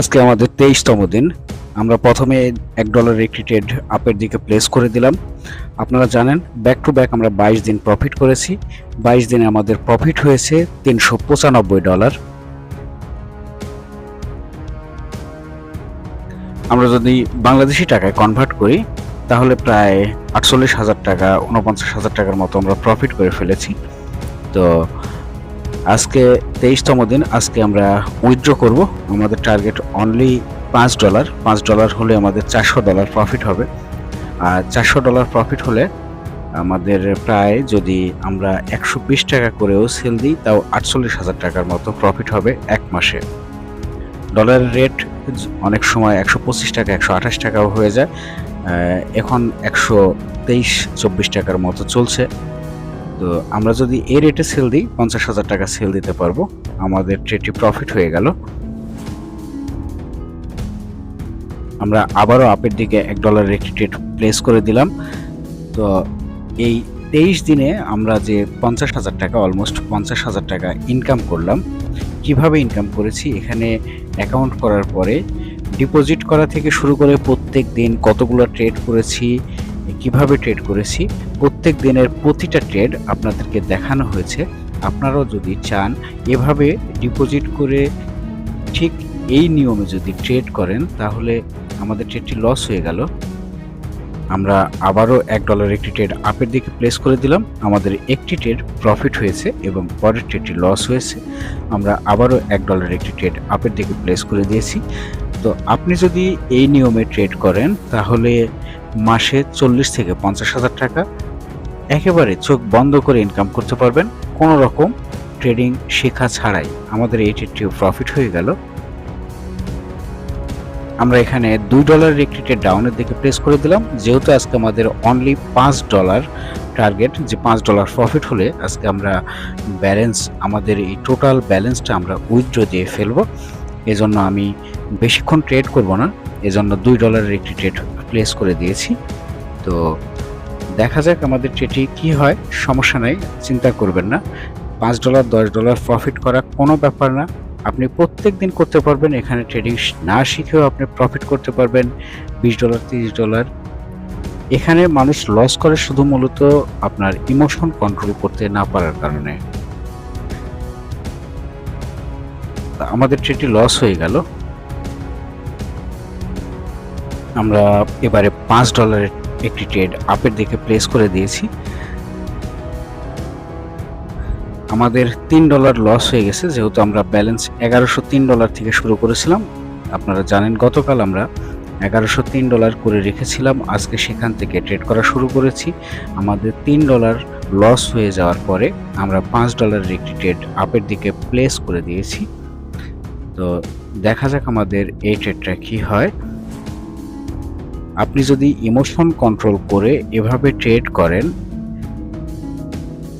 আজকে আমাদের তেইশতম দিন। আমরা প্রথমে এক ডলার একটি ট্রেড আপের দিকে প্লেস করে দিলাম। আপনারা জানেন ব্যাক টু ব্যাক আমরা বাইশ দিন প্রফিট করেছি। বাইশ দিনে আমাদের প্রফিট হয়েছে তিনশো পঁচানব্বই ডলার আমরা যদি বাংলাদেশি টাকায় কনভার্ট করি, তাহলে প্রায় আটচল্লিশ হাজার টাকা উনপঞ্চাশ হাজার টাকার মতো আমরা প্রফিট করে ফেলেছি। তো আজকে তেইশতম দিন, আজকে আমরা উইথড্র করব। আমাদের টার্গেট অনলি পাঁচ ডলার পাঁচ ডলার হলে আমাদের চারশো ডলার প্রফিট হবে। আর চারশো ডলার প্রফিট হলে আমাদের প্রায় যদি আমরা একশো বিশ টাকা করেও সেল দিই, তাও আটচল্লিশ হাজার টাকার মতো প্রফিট হবে এক মাসে। ডলারের রেট অনেক সময় একশো পঁচিশ টাকা, একশো আঠাশ টাকাও হয়ে যায়। এখন একশো তেইশ, চব্বিশ টাকার মতো চলছে। তো আমরা যদি এই রেটে সেল দিই, পঞ্চাশ হাজার টাকা সেল দিতে পারব। আমাদের ট্রেডটি প্রফিট হয়ে গেল। আমরা আবারও আপের দিকে এক ডলারের একটি ট্রেড প্লেস করে দিলাম। তো এই তেইশ দিনে আমরা যে পঞ্চাশ হাজার টাকা অলমোস্ট পঞ্চাশ হাজার টাকা ইনকাম করলাম। কীভাবে ইনকাম করেছি? এখানে অ্যাকাউন্ট করার পরে ডিপোজিট করা থেকে শুরু করে প্রত্যেক দিন কতগুলো ট্রেড করেছি কীভাবে ট্রেড করেছি, প্রত্যেক দিনের প্রতিটা ট্রেড আপনাদেরকে দেখানো হয়েছে। আপনারাও যদি চান এভাবে ডিপোজিট করে ঠিক এই নিয়মে যদি ট্রেড করেন, তাহলে আমাদের ট্রেডটি লস হয়ে গেল। আমরা আবারও এক ডলার একটি ট্রেড আপের দিকে প্লেস করে দিলাম। আমাদের একটি ট্রেড প্রফিট হয়েছে এবং পরের ট্রেডটি লস হয়েছে। আমরা আবারও এক ডলার একটি ট্রেড আপের দিকে প্লেস করে দিয়েছি। তো আপনি যদি এই নিয়মে ট্রেড করেন, তাহলে মাসে চল্লিশ থেকে পঞ্চাশ হাজার টাকা। একেবারে চোখ বন্ধ করে ইনকাম করতে পারবেন। কোনো রকম ট্রেডিং শেখা ছাড়াই আমাদের এই ট্রেডটিও প্রফিট হয়ে গেল। আমরা এখানে দুই ডলারের একটি ডাউনের দিকে প্লেস করে দিলাম। যেহেতু আজকে আমাদের অনলি পাঁচ ডলার টার্গেট যে পাঁচ ডলার প্রফিট হলে আজকে আমরা ব্যালেন্স আমাদের এই টোটাল ব্যালেন্সটা আমরা উইথড্র দিয়ে ফেলব। এজন্য আমি বেশিক্ষণ ট্রেড করব না। এজন্য দুই ডলারের একটি ট্রেড প্লেস করে দিয়েছি। তো দেখা যাক আমাদের ট্রেডটি কি হয়, সমস্যা নাই, চিন্তা করবেন না। পাঁচ ডলার দশ ডলার প্রফিট করা কোনো ব্যাপার না। আপনি প্রত্যেক দিন করতে পারবেন, এখানে ট্রেডিং না শিখেও আপনি প্রফিট করতে পারবেন। বিশ ডলার তিরিশ ডলার এখানে মানুষ লস করে শুধু মূলত আপনার ইমোশন কন্ট্রোল করতে না পারার কারণে। আমাদের ট্রেডটি লস হয়ে গেল। আমরা এবারে পাঁচ ডলারের একটি ট্রেড আপের দিকে প্লেস করে দিয়েছি। আমাদের তিন ডলার লস হয়ে গেছে, যেহেতু আমরা ব্যালেন্স এগারোশো তিন ডলার থেকে শুরু করেছিলাম। আপনারা জানেন, গতকাল আমরা এগারোশো তিন ডলার করে রেখেছিলাম। আজকে সেখান থেকে ট্রেড করা শুরু করেছি। আমাদের তিন ডলার লস হয়ে যাওয়ার পরে আমরা পাঁচ ডলারের একটি ট্রেড আপের দিকে প্লেস করে দিয়েছি। তো দেখা যাক আমাদের এই ট্রেডটা কি হয়। আপনি যদি ইমোশন কন্ট্রোল করে এভাবে ট্রেড করেন,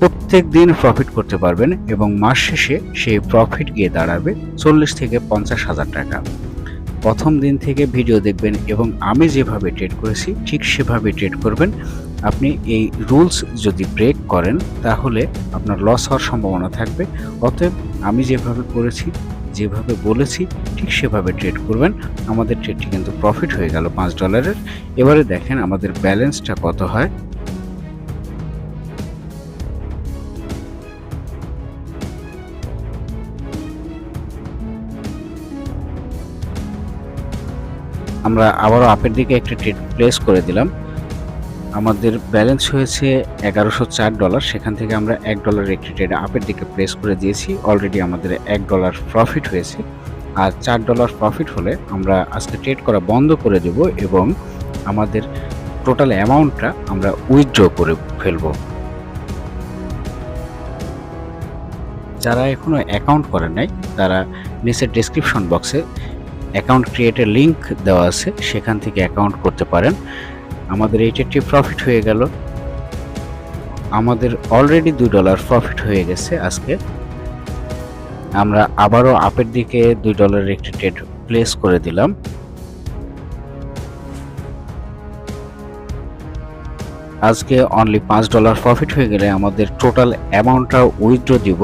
প্রত্যেক দিন প্রফিট করতে পারবেন এবং মাস শেষে সেই প্রফিট গিয়ে দাঁড়াবে চল্লিশ থেকে পঞ্চাশ হাজার টাকা। প্রথম দিন থেকে ভিডিও দেখবেন এবং আমি যেভাবে ট্রেড করেছি, ঠিক সেভাবে ট্রেড করবেন। আপনি এই রুলস যদি ব্রেক করেন, তাহলে আপনার লস হওয়ার সম্ভাবনা থাকবে। অতএব আমি যেভাবে করেছি, যেভাবে বলেছি, ঠিক সেভাবে ট্রেড করবেন। আমাদের ট্রেডটি কিন্তু প্রফিট হয়ে গেল পাঁচ ডলারের এবারে দেখেন আমাদের ব্যালেন্সটা কত হয়। আমরা আবারও আপের দিকে একটা ট্রেড প্লেস করে দিলাম। আমাদের ব্যালেন্স হয়েছে এগারোশো চার ডলার সেখান থেকে আমরা এক ডলার একটি ট্রেড আপের দিকে প্লেস করে দিয়েছি। অলরেডি আমাদের এক ডলার প্রফিট হয়েছে। আর চার ডলার প্রফিট হলে আমরা আজকে ট্রেড করা বন্ধ করে দেব এবং আমাদের টোটাল অ্যামাউন্টটা আমরা উইথড্র করে ফেলব। যারা এখনও অ্যাকাউন্ট করেন নাই, তারা নিচের ডেসক্রিপশন বক্সে অ্যাকাউন্ট ক্রিয়েটের লিংক দেওয়া আছে। সেখান থেকে অ্যাকাউন্ট করতে পারেন। আমাদের এইটাটি প্রফিট হয়ে গেল। আমাদের অলরেডি দুই ডলার প্রফিট হয়ে গেছে আজকে। আমরা আবারও আপের দিকে দুই ডলারের একটি ট্রেড প্লেস করে দিলাম। আজকে অনলি পাঁচ ডলার প্রফিট হয়ে গেলে আমাদের টোটাল অ্যামাউন্টটা উইথড্র দিব।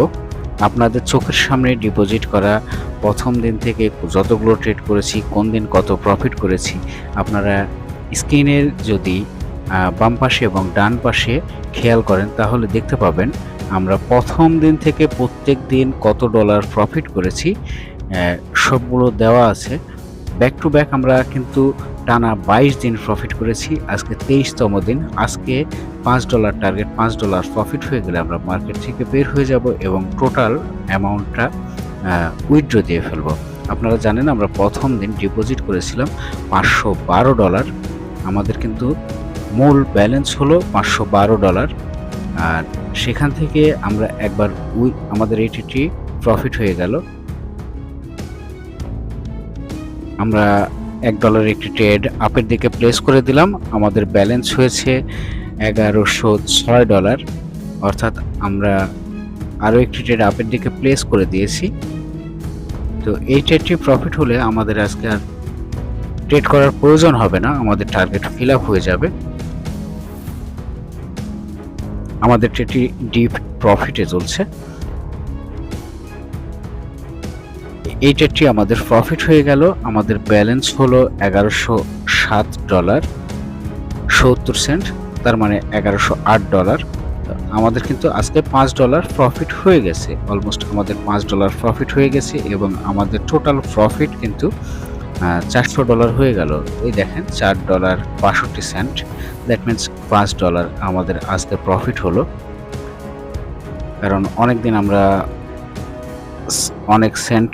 আপনাদের চোখের সামনে ডিপোজিট করা, প্রথম দিন থেকে যতগুলো ট্রেড করেছি, কোন দিন কত প্রফিট করেছি, আপনারা স্ক্রিনের যদি বাম পাশে এবং ডান পাশে খেয়াল করেন, তাহলে দেখতে পাবেন আমরা প্রথম দিন থেকে প্রত্যেক দিন কত ডলার প্রফিট করেছি সবগুলো দেওয়া আছে। ব্যাক টু ব্যাক আমরা কিন্তু টানা বাইশ দিন প্রফিট করেছি, আজকে তেইশতম দিন, আজকে পাঁচ ডলার টার্গেট পাঁচ ডলার প্রফিট হয়ে গেলে আমরা মার্কেট থেকে বের হয়ে যাব এবং টোটাল অ্যামাউন্টটা উইথড্র দিয়ে ফেলব। আপনারা জানেন আমরা প্রথম দিন ডিপোজিট করেছিলাম পাঁচশো বারো ডলার আমাদের কিন্তু মূল ব্যালেন্স হলো পাঁচশো বারো ডলার আর সেখান থেকে আমরা একবার উই আমাদের এইটি প্রফিট হয়ে গেল। আমরা এক ডলার একটি ট্রেড আপের দিকে প্লেস করে দিলাম। আমাদের ব্যালেন্স হয়েছে এগারোশো ছয় ডলার অর্থাৎ আমরা আরও একটি ট্রেড আপের দিকে প্লেস করে দিয়েছি। তো এই ট্রেডটি প্রফিট হলে আমাদের আজকে আর ট্রেড করার প্রয়োজন হবে না, আমাদের টার্গেট ফিল আপ হয়ে যাবে। আমাদের ট্রেডটি ডিপ প্রফিটে চলছে। এই ট্রেডটি আমাদের প্রফিট হয়ে গেল, আমাদের ব্যালেন্স হলো এগারোশো সাত ডলার সত্তর সেন্ট তার মানে এগারোশো আট ডলার আমাদের কিন্তু আজকে পাঁচ ডলার প্রফিট হয়ে গেছে অলমোস্ট আমাদের পাঁচ ডলার প্রফিট হয়ে গেছে এবং আমাদের টোটাল প্রফিট কিন্তু চারশো ডলার হয়ে গেল। এই দেখেন, চার ডলার বাষট্টি সেন্ট। দ্যাট মিন্স পাঁচ ডলার আমাদের আজকে প্রফিট হলো। কারণ অনেক দিন আমরা অনেক সেন্ট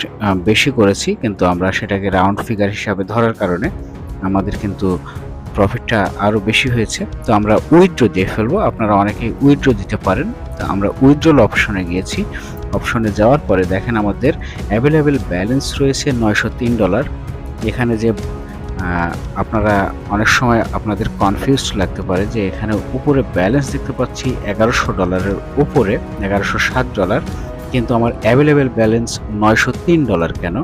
বেশি করেছি, কিন্তু আমরা সেটাকে রাউন্ড ফিগার হিসাবে ধরার কারণে আমাদের কিন্তু প্রফিটটা আরও বেশি হয়েছে। তো আমরা উইথড্রো দিয়ে ফেলব। আপনারা অনেকেই উইথড্রো দিতে পারেন। তো আমরা উইথড্রল অপশনে গিয়েছি। অপশনে যাওয়ার পরে দেখেন আমাদের অ্যাভেলেবেল ব্যালেন্স রয়েছে নয়শো তিন ডলার। এখানে যে আপনারা অনেক সময় আপনাদের কনফিউজড লাগতে পারে যে এখানে উপরে ব্যালেন্স দেখতে পাচ্ছি এগারোশো ডলারের উপরে, এগারোশো সাত ডলার কিন্তু আমার অ্যাভেলেবেল ব্যালেন্স নয়শো তিন ডলার কেন?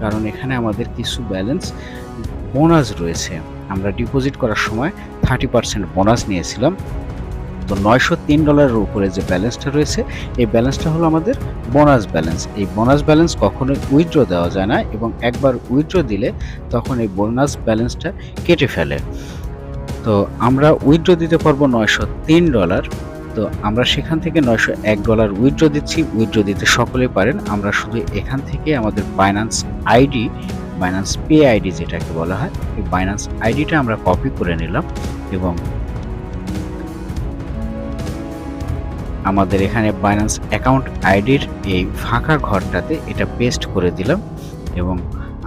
কারণ এখানে আমাদের কিছু ব্যালেন্স বোনাস রয়েছে। আমরা ডিপোজিট করার সময় থার্টি পার্সেন্ট বোনাস নিয়েছিলাম। তো নয়শো তিন ডলারের উপরে যে ব্যালেন্সটা রয়েছে, এই ব্যালেন্সটা হলো আমাদের বোনাস ব্যালেন্স এই বোনাস ব্যালেন্স কখনোই উইথড্র দেওয়া যায় না এবং একবার উইথড্র দিলে তখন এই বোনাস ব্যালেন্সটা কেটে ফেলে। তো আমরা উইথড্র দিতে পারব নয়শো তিন ডলার। তো আমরা সেখান থেকে নয়শো এক ডলার উইথড্র দিচ্ছি। উইথড্র দিতে সকলেই পারেন। আমরা শুধু এখান থেকে আমাদের Binance ID Binance Pay ID যেটাকে বলা হয়, এই বাইন্যান্স আইডিটা আমরা কপি করে নিলাম এবং আমাদের এখানে বাইন্যান্স অ্যাকাউন্ট আইডির এই ফাঁকা ঘরটাতে এটা পেস্ট করে দিলাম এবং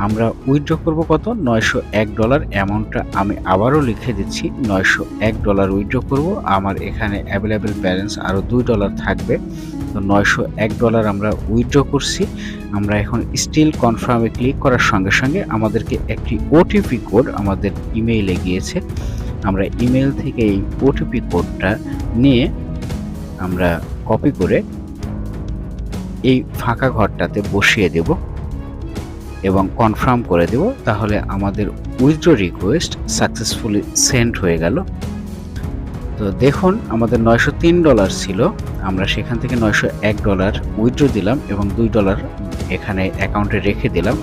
আমরা উইথড্র করব কত? নয়শো এক ডলার অ্যামাউন্টটা আমি আবারও লিখে দিচ্ছি, নয়শো এক ডলার উইথড্র করব। আমার এখানে অ্যাভেলেবেল ব্যালেন্স আরও দুই ডলার থাকবে। তো নয়শো এক ডলার আমরা উইথড্র করছি। আমরা এখন স্টিল কনফার্মে ক্লিক করার সঙ্গে সঙ্গে আমাদেরকে একটি ওটিপি কোড আমাদের ইমেইলে গিয়েছে। আমরা ইমেল থেকে এই ওটিপি কোডটা নিয়ে আমরা কপি করে এই ফাঁকা ঘরটাতে বসিয়ে দেব এবং কনফার্ম করে দেব। তাহলে আমাদের উইথড্র রিকোয়েস্ট সাকসেসফুলি সেন্ড হয়ে গেল। তো দেখুন, আমাদের নয়শো তিন ডলার ছিল। আমরা সেখান থেকে নয়শো এক ডলার উইথড্র দিলাম এবং দুই ডলার এখানে অ্যাকাউন্টে রেখে দিলাম।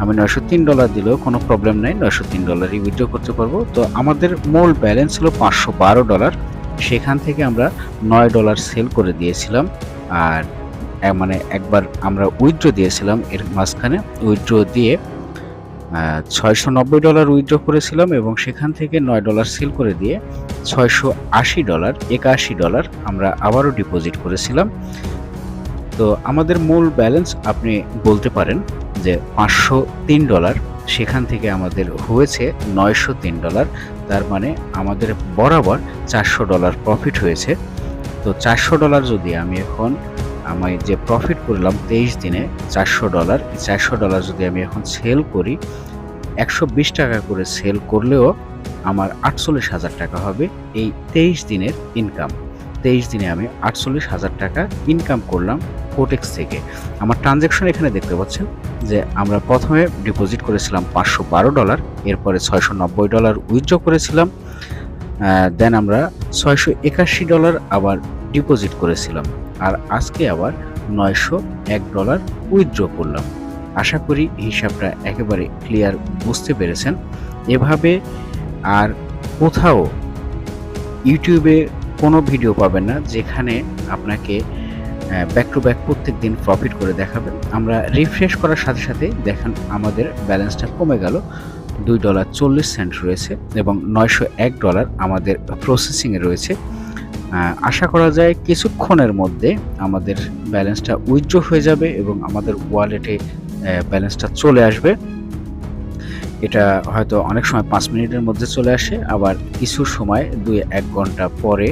আমি নয়শো তিন ডলার দিলেও কোনো প্রবলেম নাই, নয়শো তিন ডলারই উইথড্র করতে পারব। তো আমাদের মূল ব্যালেন্স ছিল পাঁচশো বারো ডলার সেখান থেকে আমরা নয় ডলার সেল করে দিয়েছিলাম। আর মানে একবার আমরা উইথড্র দিয়েছিলাম, এর মাঝখানে উইথড্র দিয়ে ছয়শো নব্বই ডলার উইথড্র করেছিলাম এবং সেখান থেকে নয় ডলার সেল করে দিয়ে ছয়শো আশি ডলার, একাশি ডলার আমরা আবারও ডিপোজিট করেছিলাম। তো আমাদের মূল ব্যালেন্স আপনি বলতে পারেন যে পাঁচশো তিন ডলার সেখান থেকে আমাদের হয়েছে নয়শো তিন ডলার। তার মানে আমাদের বরাবর চারশো ডলার প্রফিট হয়েছে। তো চারশো ডলার যদি আমি এখন আমি যে প্রফিট করলাম তেইশ দিনে চারশো ডলার চারশো ডলার যদি আমি এখন সেল করি, একশো বিশ টাকা করে সেল করলেও আমার আটচল্লিশ হাজার টাকা হবে এই তেইশ দিনের ইনকাম তেইশ দিনে আমি আটচল্লিশ হাজার টাকা ইনকাম করলাম কোটেক্স থেকে। আমার ট্রানজ্যাকশন এখানে দেখতে পাচ্ছেন যে আমরা প্রথমে ডিপোজিট করেছিলাম পাঁচশো বারো ডলার এরপরে ছয়শো নব্বই ডলার উইথড্র করেছিলাম দেন আমরা ছয়শো একাশি ডলার আবার ডিপোজিট করেছিলাম, আর আজকে আবার নয়শো এক ডলার উইথড্র করলাম। আশা করি হিসাবটা একেবারে ক্লিয়ার বুঝতে পেরেছেন। এভাবে আর কোথাও ইউটিউবে কোনো ভিডিও পাবেন না, যেখানে আপনাকে ব্যাক টু ব্যাক প্রত্যেক দিন প্রফিট করে দেখাবেন। আমরা রিফ্রেশ করার সাথে সাথে দেখেন আমাদের ব্যালেন্সটা কমে গেল। দুই ডলার চল্লিশ সেন্ট রয়েছে এবং নয়শো এক ডলার আমাদের প্রসেসিংয়ে রয়েছে। আশা করা যায় কিছুক্ষণের মধ্যে আমাদের ব্যালেন্সটা উইথড্র হয়ে যাবে এবং আমাদের ওয়ালেটে ব্যালেন্সটা চলে আসবে। এটা হয়তো অনেক সময় পাঁচ মিনিটের মধ্যে চলে আসে, আবার কিছু সময় দুই এক ঘণ্টা পরে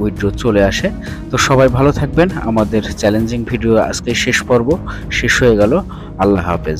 উইথড্র চলে আসে। তো সবাই ভালো থাকবেন। আমাদের চ্যালেঞ্জিং ভিডিও আজকে শেষ পর্ব শেষ হয়ে গেল। আল্লাহ হাফেজ।